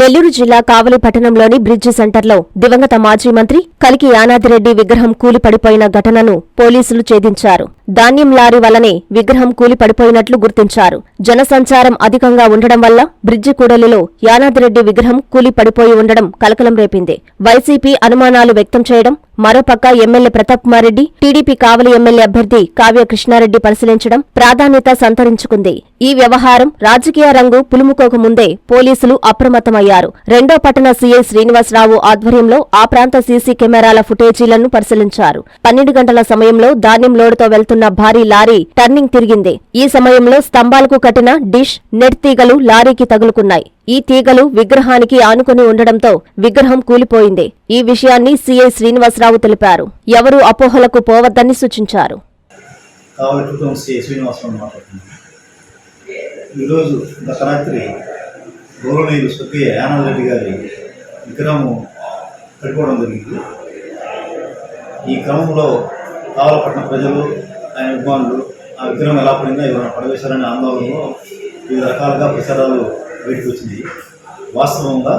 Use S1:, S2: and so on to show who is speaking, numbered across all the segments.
S1: నెల్లూరు జిల్లా కావలి పట్టణంలోని బ్రిడ్జి సెంటర్లో దివంగత మాజీ మంత్రి కలికి యానాదిరెడ్డి విగ్రహం కూలిపడిపోయిన ఘటనను పోలీసులు ఛేదించారు. ధాన్యం లారీ వల్లనే విగ్రహం కూలి పడిపోయినట్లు గుర్తించారు. జనసంచారం అధికంగా ఉండడం వల్ల బ్రిడ్జి కూడలిలో యానాదిరెడ్డి విగ్రహం కూలి పడిపోయి ఉండడం కలకలం రేపింది. వైసీపీ అనుమానాలు వ్యక్తం చేయడం మరోపక్క MLA Pratap Kumar Reddy TDP Kavali MLA అభ్యర్థి కావ్య కృష్ణారెడ్డి పరిశీలించడం ప్రాధాన్యత సంతరించుకుంది. ఈ వ్యవహారం రాజకీయ రంగు పులుముకోక ముందే పోలీసులు అప్రమత్తమయ్యారు. రెండో పట్టణ సీఐ శ్రీనివాసరావు ఆధ్వర్యంలో ఆ ప్రాంత సీసీ కెమెరాల ఫుటేజీలను పరిశీలించారు. పన్నెండు గంటల సమయంలో ధాన్యం లోడుతో వెళ్తున్న ఉన్న భారీ లారీ టర్నింగ్ తిరిగింది. ఈ సమయంలో స్తంభాలకు కట్టిన డిష్ నెట్ తీగలు లారీకి తగులుకున్నాయి. ఈ తీగలు విగ్రహానికి ఆనుకుని ఉండడంతో విగ్రహం కూలిపోయింది. ఈ విషయాన్ని సిఐ శ్రీనివాసరావు తెలిపారు. ఎవరు అపోహలకు పోవద్దని సూచించారు.
S2: ఈరోజు గత రాత్రి గౌరవనీయులు స్వర్గీయ యానాథ్ రెడ్డి గారి విగ్రహము పడిపోవడం జరిగింది. ఈ క్రమంలో కావలపట్నం ప్రజలు ఆయన అభిమానులు ఆ విగ్రహం ఎలా పడిందో ఎవరైనా పడవేశారనే ఆందోళనలో వివిధ రకాలుగా ప్రచారాలు బయటకు వచ్చింది. వాస్తవంగా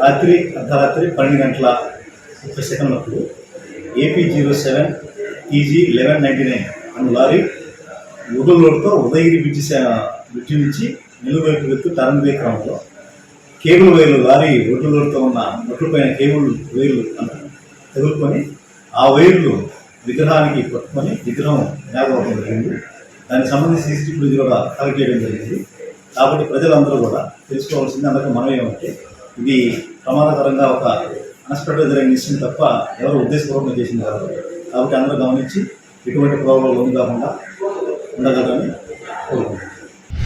S2: రాత్రి అర్ధరాత్రి పన్నెండు గంటల ముప్పై సెకండ్లప్పుడు AP zero seven EG eleven ninety nine అన్న లారీ ఉడలోడ్తో ఉదయగిరి బ్రిడ్జి బ్రిడ్జి నుంచి నెల్లూరు వైపు వెళ్తూ టర్న్ వే క్రమంలో కేబుల్ వైర్లు లారీ ఒడ్డులోడ్తో ఉన్న ఒడ్డుపైన కేబుల్ వైర్లు తగులుకొని ఆ వైర్లు విగ్రహానికి పట్టుకొని విగ్రహం నేలవడం జరిగింది. దానికి సంబంధించి సీసీటీవీ ఫుటేజ్ కూడా కలెక్ట్ చేయడం జరిగింది. కాబట్టి ప్రజలందరూ కూడా తెలుసుకోవాల్సింది అందరికీ మనం ఏమంటే ఇది ప్రమాదకరంగా ఒక అన్స్పెక్టర్ జరిగిన విషయం తప్ప ఎవరు ఉద్దేశపూర్వకంగా చేసింది కాదు. కాబట్టి అందరూ గమనించి ఎటువంటి ప్రాబ్లం లోను కాకుండా ఉండగలరని కోరుకుంటున్నాను.